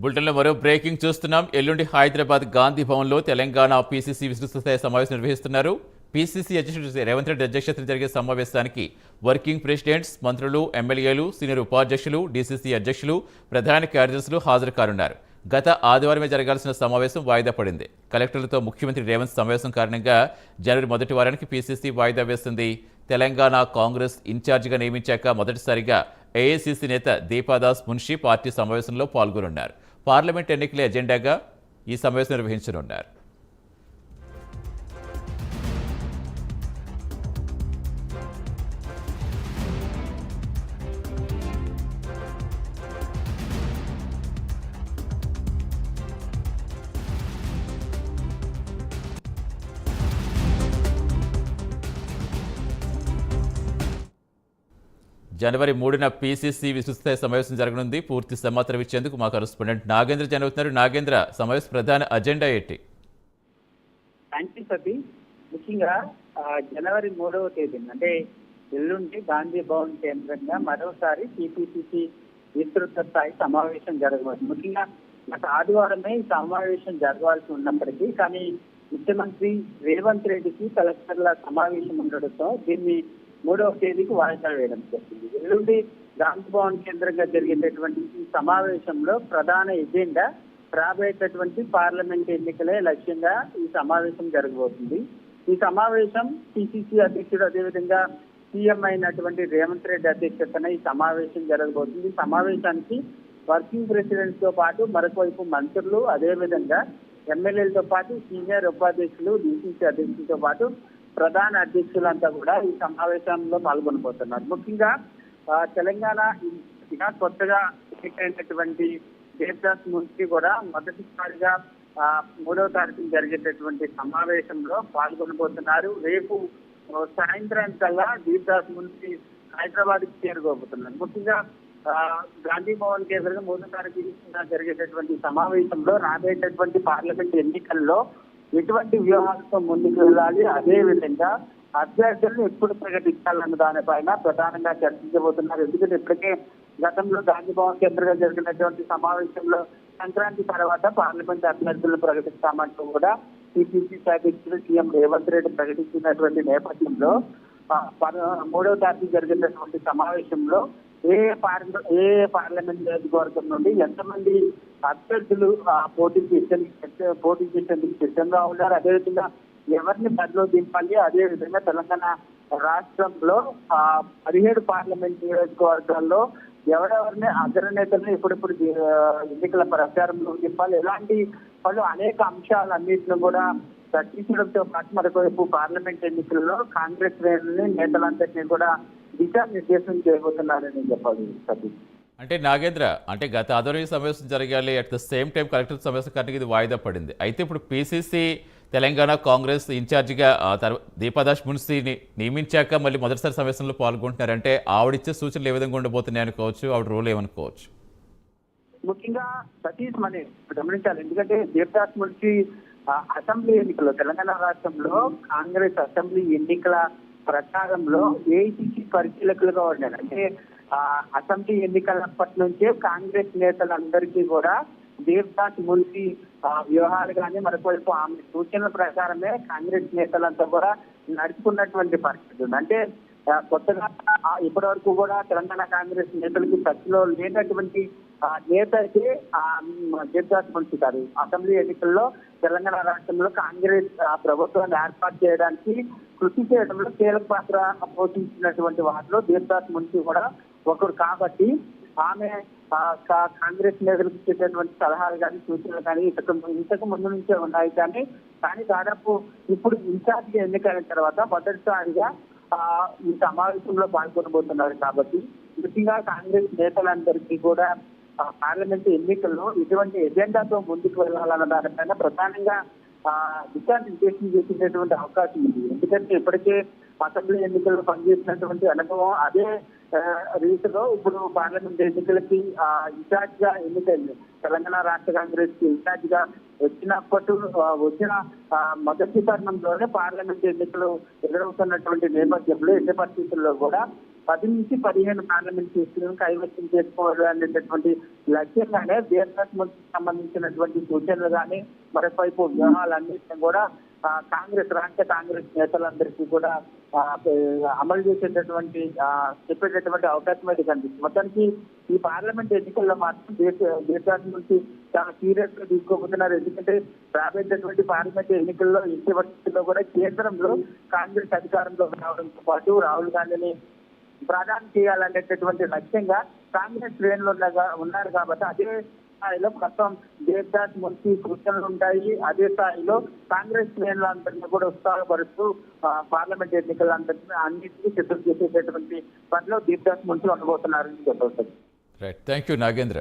బులెటిన్లో మరో బ్రేకింగ్ చూస్తున్నాం. ఎల్లుండి హైదరాబాద్ గాంధీ భవన్లో తెలంగాణ పీసీసీ విస్తృతస్థాయి సమావేశం నిర్వహిస్తున్నారు. పీసీసీ అధ్యక్షుడు రేవంత్ రెడ్డి అధ్యక్షతన జరిగే సమావేశానికి వర్కింగ్ ప్రెసిడెంట్స్ మంత్రులు ఎమ్మెల్యేలు సీనియర్ ఉపాధ్యక్షులు డీసీసీ అధ్యక్షులు ప్రధాన కార్యదర్శులు హాజరు కానున్నారు గత ఆదివారమే జరగాల్సిన సమావేశం వాయిదా పడింది. కలెక్టర్లతో ముఖ్యమంత్రి రేవంత్ సమావేశం కారణంగా జనవరి మొదటి వారానికి పీసీసీ వాయిదా వేస్తుంది తెలంగాణ కాంగ్రెస్ ఇన్ఛార్జిగా నియమించాక మొదటిసారిగా ఏఐసీసీ నేత దీపాదాస్ మున్షి పార్టీ సమావేశంలో పాల్గొనున్నారు. పార్లమెంట్ ఎన్నికల ఎజెండాగా ఈ సమావేశం నిర్వహించనున్నారు. జనవరి మూడున పీసీసీ విస్తృత సమావేశం జరగనుంది. పూర్తి సమాచారం ఇచ్చేందుకు మా కరస్పాండెంట్ నాగేంద్ర జనవుతున్నారు నాగేంద్ర సమావేశ ప్రధాన అజెండా ఏంటి? థ్యాంక్ యూ సతీ ముఖ్యంగా జనవరి మూడవ తేదీన అంటే ఎల్లుండి గాంధీ భవన్ కేంద్రంగా మరోసారి టీపీసీసీ విస్తృత స్థాయి సమావేశం జరగవచ్చు ముఖ్యంగా గత ఆదివారమే ఈ సమావేశం జరగాల్సి ఉన్నప్పటికీ కానీ ముఖ్యమంత్రి రేవంత్ రెడ్డికి కలెక్టర్ల సమావేశం ఉండడంతో దీన్ని మూడవ తేదీకి వాయిదా వేయడం జరిగింది. ఎల్లుండి గాంధీ భవన్ కేంద్రంగా జరిగేటటువంటి ఈ సమావేశంలో ప్రధాన ఎజెండా రాబోయేటటువంటి పార్లమెంట్ ఎన్నికలే లక్ష్యంగా ఈ సమావేశం జరగబోతుంది. ఈ సమావేశం పిసిసి అధ్యక్షుడు అదేవిధంగా సీఎం అయినటువంటి రేవంత్ రెడ్డి అధ్యక్షతన ఈ సమావేశం జరగబోతుంది. సమావేశానికి వర్కింగ్ ప్రెసిడెంట్తో పాటు మరొక వైపు మంత్రులు అదేవిధంగా ఎమ్మెల్యేలతో పాటు సీనియర్ ఉపాధ్యక్షులు డిసిసి అధ్యక్షులతో పాటు ప్రధాన అధ్యక్షులంతా కూడా ఈ సమావేశంలో పాల్గొనబోతున్నారు. ముఖ్యంగా తెలంగాణ కొత్తగా ఎన్నికైనటువంటి దేవదాస్ మున్సి కూడా మొదటిసారిగా మూడవ తారీఖు జరిగేటటువంటి సమావేశంలో పాల్గొనబోతున్నారు. రేపు సాయంత్రం కల్లా దేవదాస్ మున్సి హైదరాబాద్కి చేరుకోబోతున్నారు. ముఖ్యంగా గాంధీ భవన్ కేంద్రంగా మూడో తారీఖు జరిగేటటువంటి సమావేశంలో రాబోయేటటువంటి పార్లమెంట్ ఎన్నికల్లో ఎటువంటి వ్యూహాలతో ముందుకు వెళ్ళాలి? అదే విధంగా అభ్యర్థులను ఎప్పుడు ప్రకటించాలన్న దానిపైన ప్రధానంగా చర్చించబోతున్నారు. ఎందుకంటే ఇప్పటికే గతంలో గాంధీ భవన్ కేంద్రంగా జరిగినటువంటి సమావేశంలో సంక్రాంతి తర్వాత పార్లమెంట్ అభ్యర్థులను ప్రకటిస్తామంటూ కూడా టీపీసీ అధ్యక్షుడు సీఎం రేవంత్ రెడ్డి ప్రకటించినటువంటి నేపథ్యంలో పద- మూడవ తారీఖు జరిగినటువంటి సమావేశంలో ఏ పార్ల ఏ పార్లమెంట్ నియోజకవర్గం నుండి ఎంతమంది అభ్యర్థులు ఆ, పోటీకి పోటీ చేసేందుకు సిద్ధంగా ఉన్నారు? అదేవిధంగా ఎవరిని బరిలో దింపాలి? అదే విధంగా తెలంగాణ రాష్ట్రంలో ఆ, పదిహేడు పార్లమెంట్ నియోజకవర్గాల్లో ఎవరెవరిని అగ్రనేతలను ఇప్పుడిప్పుడు ఎన్నికల ప్రచారంలో దింపాలి? ఇలాంటి పలు అనేక అంశాలన్నింటిని కూడా చర్చించడంతో పాటు మరొకవైపు పార్లమెంట్ ఎన్నికల్లో కాంగ్రెస్ శ్రేణుల్ని నేతలందరినీ కూడా దిశానిర్దేశం చేయబోతున్నారని చెప్పాలి సతీష్. అంటే నాగేంద్ర అంటే గత ఆధ్వర్య సమావేశం జరగాలి at the same time collector సమావేశం కారణంగా ఇది వాయిదా పడింది. అయితే ఇప్పుడు పీసీసీ తెలంగాణ కాంగ్రెస్ ఇన్ఛార్జిగా దీపాదాస్ మున్సిని నియమించాక మళ్ళీ మొదటిసారి సమావేశంలో పాల్గొంటున్నారంటే ఆవిడిచ్చే సూచనలు ఏ విధంగా ఉండబోతున్నాయి అనుకోవచ్చు ఆవిడ రోల్ ఏమనుకోవచ్చు? ముఖ్యంగా సతీష్ మనం గమనించాలి. ఎందుకంటే దేవదాస్ మున్సి అసెంబ్లీ ఎన్నికల్లో తెలంగాణ రాష్ట్రంలో కాంగ్రెస్ అసెంబ్లీ ఎన్నికల ప్రచారంలో ఏఐసిసి పరిశీలకులుగా ఉన్నారు. అంటే ఆ, అసెంబ్లీ ఎన్నికలప్పటి నుంచే కాంగ్రెస్ నేతలందరికీ కూడా దేవ్దాస్ మున్సి ఆ, వ్యూహాలు కానీ మరొకవైపు ఆమె సూచనల ప్రకారమే కాంగ్రెస్ నేతలంతా కూడా నడుచుకున్నటువంటి పరిస్థితి ఉంది. అంటే కొత్తగా ఇప్పటి వరకు కూడా తెలంగాణ కాంగ్రెస్ నేతలకి టచ్లో లేనటువంటి నేతకి ఆ, మ్, దేవదాస్ మున్సి గారు అసెంబ్లీ ఎన్నికల్లో తెలంగాణ రాష్ట్రంలో కాంగ్రెస్ ఆ, ప్రభుత్వాన్ని ఏర్పాటు చేయడానికి కృషి చేయడంలో కీలక పాత్ర పోషించినటువంటి వాటిలో దేవదాస్ మున్సి కూడా ఒకరు కాబట్టి ఆమె కా- కాంగ్రెస్ నేతలకు ఇచ్చేటటువంటి సలహాలు కానీ సూచనలు కానీ ఇంతకు ఇంతకు ముందు నుంచే ఉన్నాయి. కానీ కానీ దాదాపు ఇప్పుడు ఇన్ఛార్జ్ ఎన్నికైన తర్వాత మొదటిసారిగా ఆ, ఈ సమావేశంలో పాల్గొనబోతున్నారు. కాబట్టి ముఖ్యంగా కాంగ్రెస్ నేతలందరికీ కూడా పార్లమెంట్ ఎన్నికల్లో ఇటువంటి ఎజెండాతో ముందుకు వెళ్ళాలన్న దానిపైన ప్రధానంగా ఆ, దిశానిర్దేశం చేసేటటువంటి అవకాశం ఉంది. ఎందుకంటే ఇప్పటికే అసెంబ్లీ ఎన్నికల్లో పనిచేసినటువంటి అనుభవం అదే రీతిలో ఇప్పుడు పార్లమెంట్ ఎన్నికలకి ఇన్ఛార్జ్గా ఎన్నికైంది. తెలంగాణ రాష్ట్ర కాంగ్రెస్కి ఇన్ఛార్జ్గా వచ్చినప్పటి వచ్చిన మొదటి తరుణంలోనే పార్లమెంట్ ఎన్నికలు ఎదురవుతున్నటువంటి నేపథ్యంలో ఎన్ని పరిస్థితుల్లో కూడా పది నుంచి పదిహేను పార్లమెంట్ సీట్లను కైవసం చేసుకోవాలి అనేటటువంటి లక్ష్యంగానే దేశములకు సంబంధించినటువంటి సూచనలు కానీ మరోవైపు వ్యూహాలన్నింటినీ కూడా కాంగ్రెస్ రాష్ట్ర కాంగ్రెస్ నేతలందరికీ కూడా అమలు చేసేటటువంటి చెప్పేటటువంటి అవకాశం అయితే కనిపిస్తుంది. మొత్తానికి ఈ పార్లమెంట్ ఎన్నికల్లో మాత్రం దేశ దేశాన్ని నుంచి చాలా సీరియస్గా తీసుకోబోతున్నారు. ఎందుకంటే రాబోయేటటువంటి పార్లమెంట్ ఎన్నికల్లో ఇంటి కూడా కేంద్రంలో కాంగ్రెస్ అధికారంలో రావడంతో పాటు రాహుల్ గాంధీని ప్రధానం చేయాలనేటటువంటి లక్ష్యంగా కాంగ్రెస్ శ్రేణులు ఉన్నారు కాబట్టి అదే స్థాయిలో ప్రస్తుతం దేవదాస్ మున్సి సూచనలు ఉంటాయి. అదే స్థాయిలో కాంగ్రెస్ శ్రేణులందరినీ కూడా ఉత్సాహపరుస్తూ పార్లమెంట్ ఎన్నికలందరినీ అన్నింటినీ సిద్ధం చేసేటటువంటి పనిలో దేవదాస్ మున్సి ఉండబోతున్నారని చెప్పవచ్చు. Right thank you Nagendra